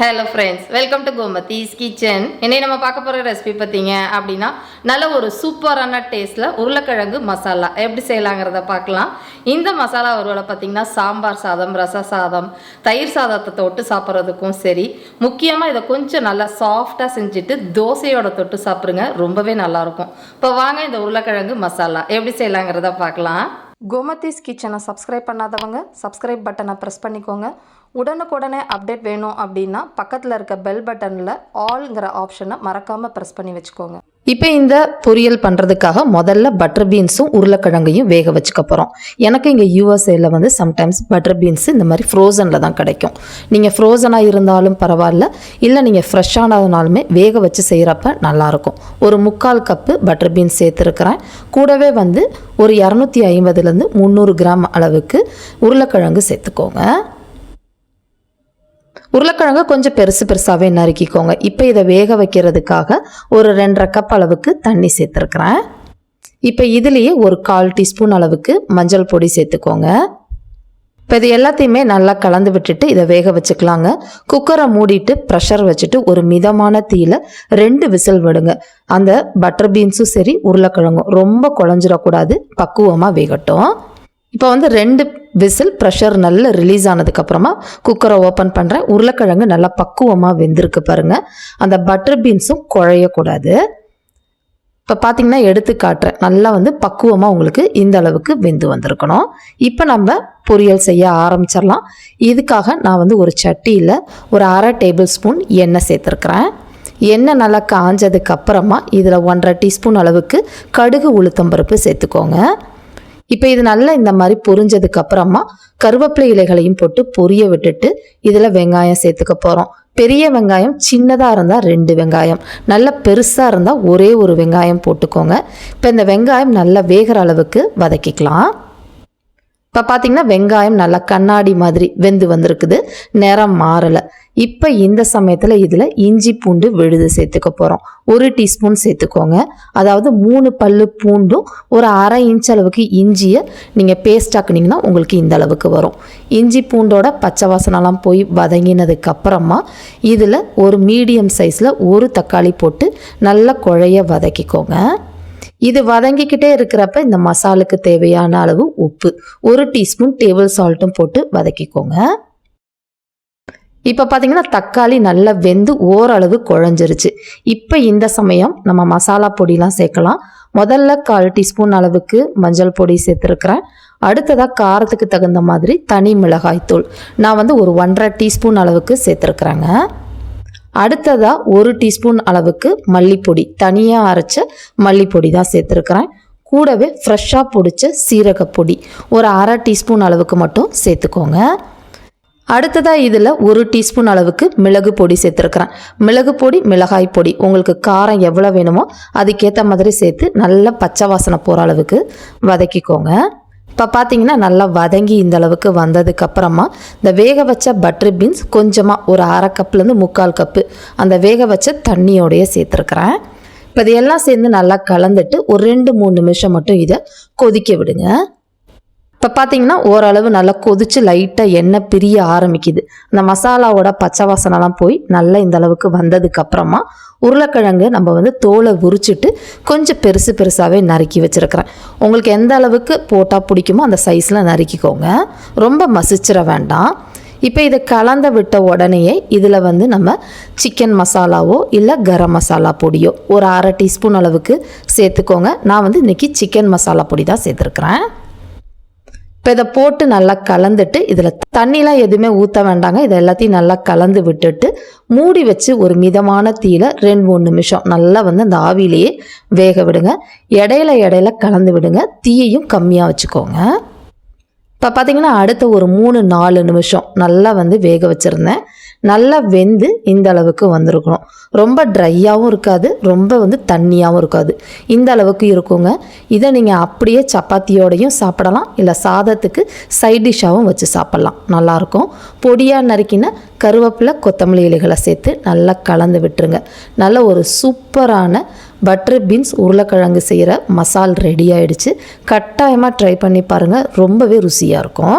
Hello friends welcome to Gomathi's kitchen இன்னைக்கு நம்ம பார்க்க போகிற ரெசிபி பார்த்தீங்க அப்படின்னா நல்ல ஒரு சூப்பரான டேஸ்ட்டில் உருளைக்கிழங்கு மசாலா. எப்படி செய்யலாங்கிறத பார்க்கலாம். இந்த மசாலா ஒருவேளை பார்த்தீங்கன்னா சாம்பார் சாதம் ரச சாதம் தயிர் சாதத்தை தொட்டு சாப்பிட்றதுக்கும் சரி. முக்கியமாக இதை கொஞ்சம் நல்லா சாஃப்டாக செஞ்சுட்டு தோசையோட தொட்டு சாப்பிடுங்க. ரொம்பவே நல்லாயிருக்கும். இப்போ வாங்க இந்த உருளைக்கிழங்கு மசாலா. எப்படி செய்யலாங்கிறத பார்க்கலாம். கோமதிஸ் கிச்சனை சப்ஸ்கிரைப் பண்ணாதவங்க சப்ஸ்கிரைப் பட்டனை ப்ரெஸ் பண்ணிக்கோங்க. உடனுக்குடனே அப்டேட் வேணும் அப்படின்னா பக்கத்தில் இருக்க பெல் பட்டனில் ஆல்ங்கிற ஆப்ஷனை மறக்காமல் ப்ரெஸ் பண்ணி வச்சுக்கோங்க. இப்போ இந்த பொரியல் பண்ணுறதுக்காக முதல்ல பட்டர் பீன்ஸும் உருளைக்கிழங்கையும் வேக வச்சுக்க போகிறோம் எனக்கு இங்கே யூஎஸ்ஏயில் வந்து சம்டைம்ஸ் பட்டர் பீன்ஸ் இந்த மாதிரி ஃப்ரோசனில் தான் கிடைக்கும். நீங்கள் ஃப்ரோசனாக இருந்தாலும் பரவாயில்ல இல்லை நீங்கள் ஃப்ரெஷ்ஷானதுனாலுமே வேக வச்சு செய்கிறப்ப நல்லாயிருக்கும் ஒரு முக்கால் கப்பு பட்டர் பீன்ஸ் சேர்த்துருக்கிறேன். கூடவே வந்து ஒரு இரநூத்தி ஐம்பதுலேருந்து முந்நூறு கிராம் அளவுக்கு உருளைக்கிழங்கு சேர்த்துக்கோங்க. உருளைக்கிழங்கு கொஞ்சம் பெருசு பெருசாகவே நறுக்கிக்கோங்க. இப்போ இதை வேக வைக்கிறதுக்காக ஒரு ரெண்டரை கப் அளவுக்கு தண்ணி சேர்த்துருக்குறேன். இப்போ இதுலேயே ஒரு கால் டீஸ்பூன் அளவுக்கு மஞ்சள் பொடி சேர்த்துக்கோங்க. இப்போ இது எல்லாத்தையுமே நல்லா கலந்து விட்டுட்டு இதை வேக வச்சுக்கலாங்க. குக்கரை மூடிட்டு ப்ரெஷர் வச்சுட்டு ஒரு மிதமான தீயில் ரெண்டு விசில் விடுங்க. அந்த பட்டர் பீன்ஸும் சரி உருளைக்கிழங்கும் ரொம்ப குழஞ்சிடக்கூடாது. பக்குவமாக வேகட்டும். இப்போ வந்து ரெண்டு விசில் ப்ரெஷர் நல்லா ரிலீஸ் ஆனதுக்கப்புறமா குக்கரை ஓப்பன் பண்ணுறேன் உருளைக்கிழங்கு நல்லா பக்குவமாக வெந்திருக்கு பாருங்க. அந்த பட்டர் பீன்ஸும் குழையக்கூடாது. இப்போ பார்த்தீங்கன்னா எடுத்து காட்டுறேன். நல்லா வந்து பக்குவமாக உங்களுக்கு இந்த அளவுக்கு வெந்து வந்திருக்கணும். இப்போ நம்ம பொரியல் செய்ய ஆரம்பிச்சிடலாம். இதுக்காக நான் வந்து ஒரு சட்டியில் ஒரு அரை டேபிள் ஸ்பூன் எண்ணெய் சேர்த்துருக்குறேன். எண்ணெய் நல்லா காஞ்சதுக்கு அப்புறமா இதில் ஒன்றரை டீஸ்பூன் அளவுக்கு கடுகு உளுத்தம்பருப்பு சேர்த்துக்கோங்க. இப்போ இது நல்லா இந்த மாதிரி பொரிஞ்சதுக்கு அப்புறமா கருவேப்பிலை இலைகளையும் போட்டு பொரிய விட்டுட்டு இதில் வெங்காயம் சேர்த்துக்க போகிறோம் பெரிய வெங்காயம் சின்னதாக இருந்தால் ரெண்டு வெங்காயம். நல்ல பெருசாக இருந்தால் ஒரே ஒரு வெங்காயம் போட்டுக்கோங்க. இப்போ இந்த வெங்காயம் நல்லா வேகிற அளவுக்கு வதக்கிக்கலாம். இப்போ பார்த்தீங்கன்னா வெங்காயம் நல்லா கண்ணாடி மாதிரி வெந்து வந்திருக்குது. நிறம் மாறலை. இப்போ இந்த சமயத்தில் இதில் இஞ்சி பூண்டு விழுது சேர்த்துக்க போகிறோம் ஒரு டீஸ்பூன் சேர்த்துக்கோங்க. அதாவது மூணு பல்லு பூண்டும் ஒரு அரை இன்ச் அளவுக்கு இஞ்சியை நீங்கள் பேஸ்ட் ஆக்குனீங்கன்னா உங்களுக்கு இந்த அளவுக்கு வரும். இஞ்சி பூண்டோட பச்சை வாசனெல்லாம் போய் வதங்கினதுக்கப்புறமா இதில் ஒரு மீடியம் சைஸில் ஒரு தக்காளி போட்டு நல்லா குழைய வதக்கிக்கோங்க. இது வதங்கிக்கிட்டே இருக்கிறப்ப இந்த மசாலுக்கு தேவையான அளவு உப்பு. ஒரு டீஸ்பூன் டேபிள் சால்ட்டும் போட்டு வதக்கிக்கோங்க. இப்போ பார்த்தீங்கன்னா தக்காளி நல்லா வெந்து ஓரளவு குழஞ்சிருச்சு. இப்போ இந்த சமயம் நம்ம மசாலா பொடிலாம் சேர்க்கலாம். முதல்ல கால் டீஸ்பூன் அளவுக்கு மஞ்சள் பொடி சேர்த்துருக்குறேன். அடுத்ததாக காரத்துக்கு தகுந்த மாதிரி தனி மிளகாய்த்தூள். நான் வந்து ஒரு ஒன்றரை டீஸ்பூன் அளவுக்கு சேர்த்துருக்குறேங்க. அடுத்ததாக ஒரு டீஸ்பூன் அளவுக்கு மல்லிப்பொடி. தனியாக அரைச்ச மல்லிப்பொடி தான் சேர்த்துருக்குறேன். கூடவே ஃப்ரெஷ்ஷாக பொடிச்ச சீரகப்பொடி ஒரு அரை டீஸ்பூன் அளவுக்கு மட்டும் சேர்த்துக்கோங்க. அடுத்ததாக இதில் ஒரு டீஸ்பூன் அளவுக்கு மிளகு பொடி சேர்த்துருக்குறேன். மிளகு பொடி மிளகாய் பொடி. உங்களுக்கு காரம் எவ்வளோ வேணுமோ அதுக்கேற்ற மாதிரி சேர்த்து நல்லா பச்சை வாசனை போகிற அளவுக்கு வதக்கிக்கோங்க. இப்போ பார்த்தீங்கன்னா நல்லா வதங்கி இந்த அளவுக்கு வந்ததுக்கு அப்புறமா இந்த வேக வச்ச பட்டர் பீன்ஸ் கொஞ்சமாக ஒரு அரை கப்லேருந்து முக்கால் கப்பு அந்த வேக வச்ச தண்ணியோடைய சேர்த்துருக்குறேன். இப்போ இதையெல்லாம் சேர்ந்து நல்லா கலந்துட்டு ஒரு ரெண்டு மூணு நிமிஷம் மட்டும் இதை கொதிக்க விடுங்க. இப்போ பார்த்தீங்கன்னா ஓரளவு நல்லா கொதிச்சு லைட்டாக எண்ணெய் பிரிய ஆரம்பிக்குது. அந்த மசாலாவோட பச்சை வாசனைலாம் போய் நல்லா இந்த அளவுக்கு வந்ததுக்கப்புறமா உருளைக்கிழங்கு நம்ம வந்து தோலை உரிச்சிட்டு கொஞ்சம் பெருசு பெருசாகவே நறுக்கி வச்சுருக்கிறேன். உங்களுக்கு எந்த அளவுக்கு போட்டால் பிடிக்குமோ அந்த சைஸில் நறுக்கிக்கோங்க. ரொம்ப மசிச்சிட வேண்டாம். இப்போ இதை கலந்த விட்ட உடனேயே இதில் வந்து நம்ம சிக்கன் மசாலாவோ இல்லை கரம் மசாலா பொடியோ ஒரு அரை டீஸ்பூன் அளவுக்கு சேர்த்துக்கோங்க. நான் வந்து இன்றைக்கி சிக்கன் மசாலா பொடி தான் சேர்த்துருக்குறேன். இப்போ இதை போட்டு நல்லா கலந்துட்டு இதில் தண்ணிலாம் எதுவுமே ஊற்ற வேண்டாங்க. இதை எல்லாத்தையும் நல்லா கலந்து விட்டுட்டு மூடி வச்சு ஒரு மிதமான தீயில ரெண்டு மூணு நிமிஷம் நல்லா வந்து அந்த ஆவிலேயே வேக விடுங்க. இடையில இடையில கலந்து விடுங்க. தீயையும் கம்மியாக வச்சுக்கோங்க. இப்போ பார்த்தீங்கன்னா அடுத்த ஒரு மூணு நாலு நிமிஷம் நல்லா வந்து வேக வச்சுருந்தேன். நல்லா வெந்து இந்த அளவுக்கு வந்திருக்கணும். ரொம்ப ட்ரையாகவும் இருக்காது ரொம்ப வந்து தண்ணியாகவும் இருக்காது. இந்த அளவுக்கு இருக்குங்க. இதை நீங்கள் அப்படியே சப்பாத்தியோடையும் சாப்பிடலாம் இல்லை சாதத்துக்கு சைட் டிஷ்ஷாகவும் வச்சு சாப்பிட்லாம். நல்லாயிருக்கும். பொடியாக நறுக்கின கருவேப்பிலை கொத்தமல்லி இலைகளை சேர்த்து நல்லா கலந்து விட்டுருங்க. நல்ல ஒரு சூப்பரான பட்டர் பீன்ஸ் உருளைக்கிழங்கு செய்கிற மசால் ரெடி ஆகிடுச்சு கட்டாயமாக ட்ரை பண்ணி பாருங்கள் ரொம்பவே ருசியாக இருக்கும்.